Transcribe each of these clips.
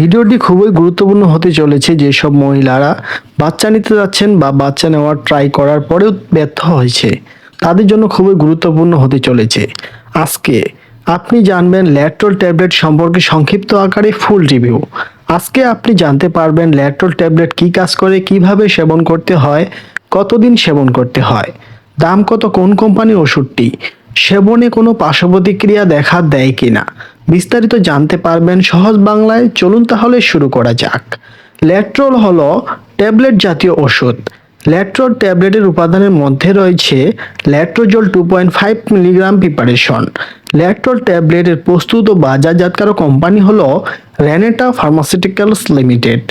ভিডিওটি খুবই গুরুত্বপূর্ণ হতে চলেছে যেসব মহিলারা বাচ্চা নিতে যাচ্ছেন বা বাচ্চা নেওয়ার ট্রাই করার পরেও ব্যর্থ হয়েছে। তাদের জন্য খুবই গুরুত্বপূর্ণ হতে চলেছে। আজকে আপনি জানবেন ল্যাট্রল ট্যাবলেট সম্পর্কে সংক্ষিপ্ত আকারে ফুল রিভিউ আজকে আপনি জানতে পারবেন ল্যাট্রল ট্যাবলেট কী কাজ করে, কীভাবে সেবন করতে হয়, কতদিন সেবন করতে হয়, দাম কত, কোন কোম্পানির ওষুধটি, সেবনে কোনো পার্শ্ব প্রতিক্রিয়া দেখা দেয় কিনা বিস্তারিত জানতে পারবেন সহজ বাংলায়। চলুন তাহলে শুরু করা যাক। ল্যাট্রল হলো ট্যাবলেট জাতীয় ওষুধ। ল্যাট্রল ট্যাবলেটের উপাদানের মধ্যে রয়েছে letrozole two point five milligram preparation. Letrol ট্যাবলেটের প্রস্তুত ও বাজারজাতকারক কোম্পানি হল র্যানেটা ফার্মাসিউটিক্যালস লিমিটেড।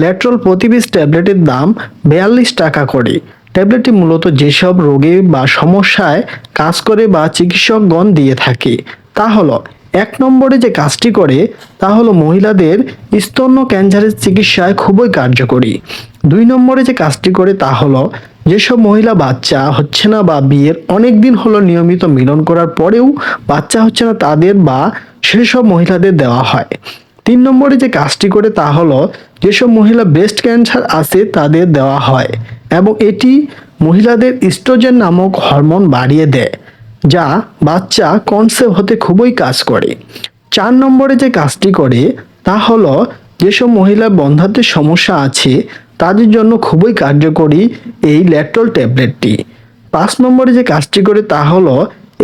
ল্যাট্রল প্রতি পিস ট্যাবলেটের দাম বিয়াল্লিশ টাকা করে। ট্যাবলেটটি মূলত যেসব রোগে বা সমস্যায় কাজ করে বা চিকিৎসকগণ দিয়ে থাকে। তা হলো এক নম্বরে যে কাজটি করে, তা হলো মহিলাদের স্তন্য ক্যান্সারের চিকিৎসায় খুবই কার্যকরী। দুই নম্বরে যে কাজটি করে, তা হলো যেসব মহিলা বাচ্চা হচ্ছে না বা বিয়ের অনেক দিন হলো নিয়মিত মিলন করার পরেও বাচ্চা হচ্ছে না তাদের বা সেসব মহিলাদের দেওয়া হয়। তিন নম্বরে যে কাজটি করে, তা হলো যেসব মহিলা ব্রেস্ট ক্যান্সার আছে, তাদের দেওয়া হয় এবং এটি মহিলাদের ইস্ট্রোজেন নামক হরমোন বাড়িয়ে দেয়। যা বাচ্চা কনসেপ্ট হতে খুবই কাজ করে। চার নম্বরে যে কাজটি করে, তা হলো যেসব মহিলার বন্ধাত্বের সমস্যা আছে, তাদের জন্য খুবই কার্যকরী এই ল্যাট্রল ট্যাবলেটটি। পাঁচ নম্বরে যে কাজটি করে, তা হলো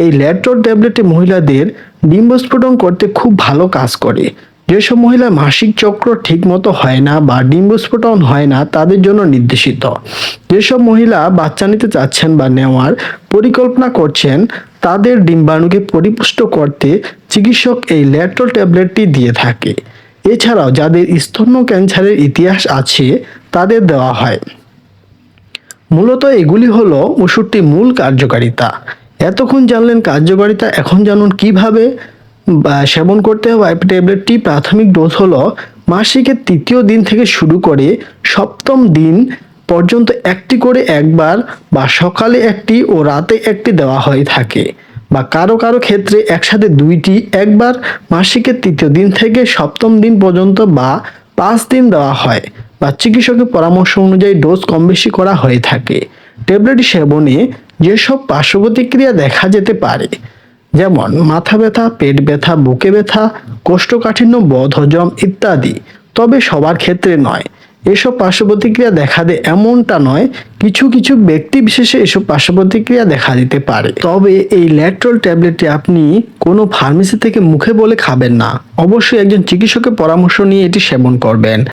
এই ল্যাট্রল ট্যাবলেটটি মহিলাদের ডিম্বস্ফোটন করতে খুব ভালো কাজ করে। যেসব মহিলা মাসিক চক্র ঠিকমতো হয় না বা ডিম্বস্ফোটন হয় না, তাদের জন্য নির্দেশিত। যেসব মহিলা বাচ্চা নিতে চাচ্ছেন বা নেওয়ার পরিকল্পনা করছেন তাদের ডিম্বাণুকে পরিপুষ্ট করতে চিকিৎসক এই ল্যাট্রল ট্যাবলেটটি দিয়ে থাকে। এছাড়াও যাদের স্তন্য ক্যান্সারের ইতিহাস আছে, তাদের দেওয়া হয়। মূলত এগুলি হলো ওষুধটির মূল কার্যকারিতা। এতক্ষণ জানলেন কার্যকারিতা, এখন জানুন কীভাবে সেবন করতে হবে আইপি ট্যাবলেটটি। প্রাথমিক ডোজ হলো মাসিকের তৃতীয় দিন থেকে শুরু করে সপ্তম দিন পর্যন্ত একটি করে একবার বা সকালে একটি ও রাতে একটি দেওয়া হয়ে থাকে বা কারও কারও ক্ষেত্রে একসাথে দুইটি, একবার মাসিকের তৃতীয় দিন থেকে সপ্তম দিন পর্যন্ত বা পাঁচ দিন দেওয়া হয় বা চিকিৎসকের পরামর্শ অনুযায়ী ডোজ কম বেশি করা হয়ে থাকে। ট্যাবলেট সেবনে যেসব পার্শ্ব প্রতিক্রিয়া দেখা যেতে পারে, যেমন মাথা ব্যথা, পেট ব্যথা, বুকে ব্যথা, কোষ্ঠকাঠিন্য, বদহজম ইত্যাদি, তবে সবার ক্ষেত্রে নয়। এসব পার্শ্ব প্রতিক্রিয়া দেখা দেয় এমনটা নয়, কিছু কিছু ব্যক্তি বিশেষে এসব পার্শ্ব প্রতিক্রিয়া দেখা দিতে পারে। তবে এই ল্যাট্রল ট্যাবলেটটি আপনি কোনো ফার্মেসি থেকে মুখে বলে খাবেন না। অবশ্যই একজন চিকিৎসকের পরামর্শ নিয়ে এটি সেবন করবেন।